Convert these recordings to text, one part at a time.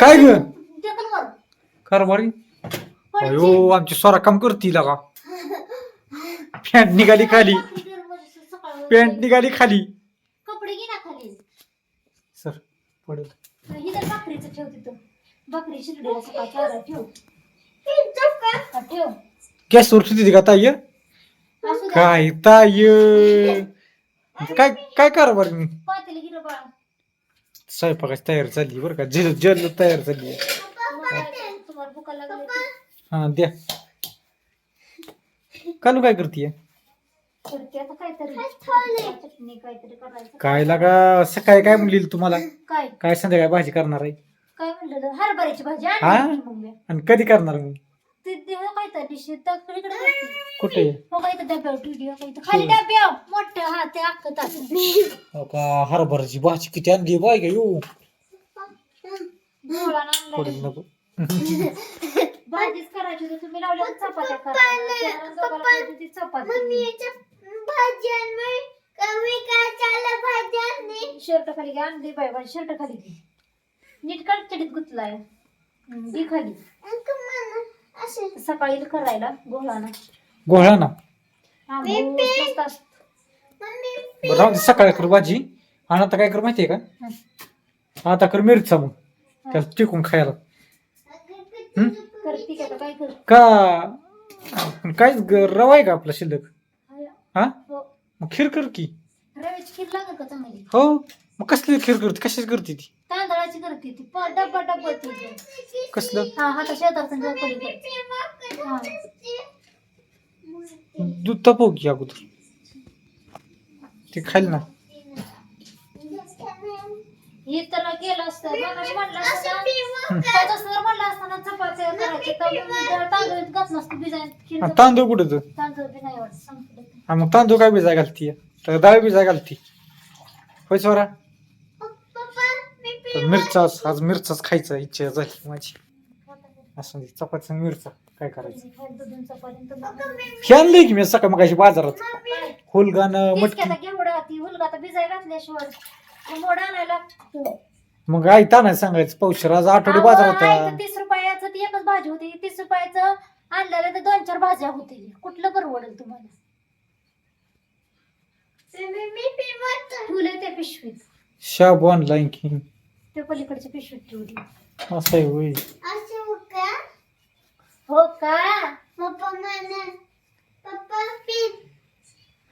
काय ग? टेकन वर कारभारी? पडची. अयो आमची स्वरा काम करती का? पॅन्ट निघाली खाली. पॅन्ट निघाली खाली. कपडे घे ना खाली. सर पडेल. ही तर भाकरीचं ठेव तिथं. भाकरी शिरडीला सकाळ चारा ठेव. हा, ठेव. गॅसवर ठेवते का असू द्या काय ताई? काय काय कारभार? मी पातेलं गिरं बाळा. स्वयंपाकाची तयारी चालली बरं का. जल जल तयार चालली. तुम्हाला तुम्हाला भुका लागली हा द्या. कालू काय करते करते आता काहीतरी चटणी काहीतरी करायचं काय लागा सकाळी काय म्हणली तुम्हाला? काय? काय संध्याकाळी भाजी करणार आहे? काय म्हणलं हरभऱ्याची भाजी हा? आणली होती मम्मी. आणि कधी करणार मग? ते ते हो तर. कुठे? हो डब्यावर खाली मोठं हा ते अख्खं तास. हो का? हरभराची भाजी किती आणली बाय का येऊ मोळानं आणलं. पडेल नको. भाजीच करायची होती तुम्ही लावल्या चपात्या करायला. त्यानं दोघाला पाहिजे ती चपाती. शर्ट खाली घे आणली बाय बाय शर्ट खाली घे. नीट कडचडीत गुतलाय. घे खाली. सकाळी करायला गोळाना. गोळा ना हा, भूक मस्त असतं. बरं राहू दे, सकाळी कर भाजी. आणि आता काय कर माहितीये का? आता कर मिरचा मग. त्याला टिकून खायला? करते की आता काय कर? का? काय रवा आहे का आपला शिल्लक? हा? हो. मग खीर कर की. रव्याची खीर लागेल का चांगली? हो. मग कसली खीर करते? कशाची करते ती? करते ती. प- ती. कसलं? हा हाता पलीकडे हा. दूध तापव की अगोदर? ते खाईल ना. हे तर गेलं असतं. मगाशी म्हणलं असतं ना, पाच वाजता जर म्हणलं असतं ना चपात्या करायच्या. तर मी जरा तांदूळ घातलं असतं भिजायला खीर आणि तांदूळ कुठे तर? तांदूळ बी नाही वाटत सांगते हा मग तांदूळ काय भिजाय घालती? तर डाळ भिजाय घालती. होय स्वरा तर मिरचाच आज मिरचाच खायचा इच्छा झाली माझी. असं दे, चपाती आणि मिरचा काय करायचं? हे आणलंय की मी सकाळ मग बाजारात. की मटकी. आता घेवडा ती हुलगा आता भिजाय घातल्याशिवाय. मग आई ताना सांगायचं पावशेर आज आठवडे आहे. तर तीस रुपयाचं ती एकच भाजी होती तीस रुपयाचं आणलेलं तर दोन चार भाज्या होती. कुठलं परवडेल तुम्हाला? ठेवलंय त्या पिशवीत. शाबू ऑनलाईन की. त्या पलीकडच्या पिशवीत ठेवली. असं आहे होय. हो का?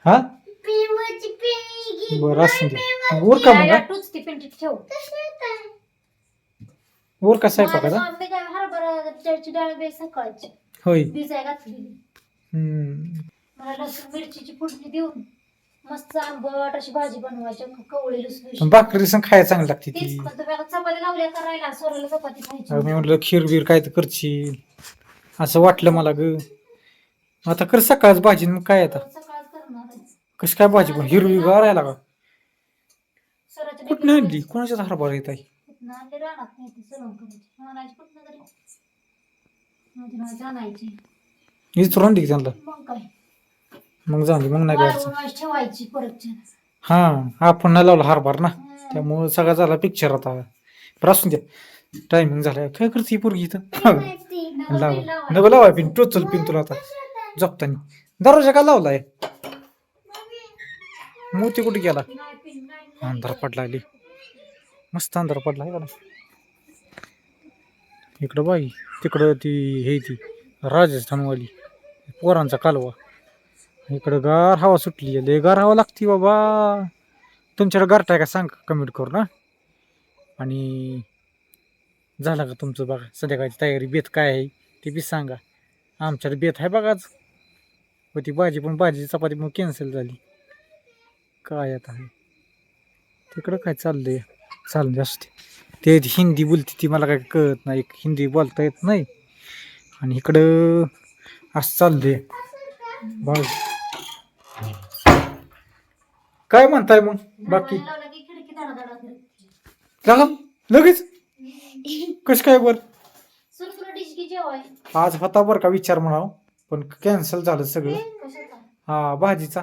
हा बरं असं दे मग वर का मग हा? टूच ती पिंटीत ठेव. वर का स्वयंपाकाचा? माझ्या मम्मी काय हरभराची डाळ बे सकाळची. होय. भिजाय घातलेली. हम्म. मला लसूण मिरचीची फोडणी देऊन मस्त आंबट अशी भाजी बनवायची कवळी पण लुसलुशी भाकरी संग खायला चांगली लागते तीच ती. पण तुम्ही आता चपाती लावल्या करायला सोराला चपाती खायची. अगं मी म्हटलं खीर बीर काय तर करशील. असं वाटलं मला ग. आता कर सकाळच भाजी मग काय आता? सकाळच करणार आहे. कशी काय भाजी पण हिरवी गार आहे का? स्वराच्या कुठनं आणली? कोणाच्याच हरभरा येत आहे कुठनं आणली? रानात नाही ती सलून करायची म्हणायची कुठनं तरी. माझी माझी आणायची हीच आणली की त्यांना? मग काय? मग दे मग नाही ठेवायची परत हा आपण नाही लावला हरभर ना त्यामुळं सगळा झाला पिक्चर आता. बरं असून द्या. टायमिंग झाला. काय करते ही पोरगी इथं? लाव. नको लावाय पिन टोचल पिन तुला आता. झोपताना दरवाजा का लावलाय? मोती कुठे गेला? अंधार पडला आली मस्त अंधार पडला आहे का? इकडं बाई तिकडं ती हे ती राजस्थानवाली. पोरांचा कालवा. इकडं गार हवा सुटली आहे. लय गार हवा लागते बाबा. तुमच्याकडे गारठा आहे का सांग कमेंट करू ना आणि झाला का तुमचं बघा संध्याकाळची तयारी बेत काय आहे ते बी सांगा. आमच्याकडे बेत आहे बघाच होती भाजी पण भाजी चपाती पण कॅन्सल झाली. काय आता आहे तिकडं काय चाललंय? चाललंय असते ते. हिंदी बोलते ती मला काय कळत नाही. हिंदी बोलता येत नाही. आणि इकडं असं चाललंय. बघ. काय म्हणताय मग? बाकी. झालं लगेच? कस काय बर? आज होता बरं का विचार म्हणाव. पण कॅन्सल झालं सगळं. हा भाजीचा.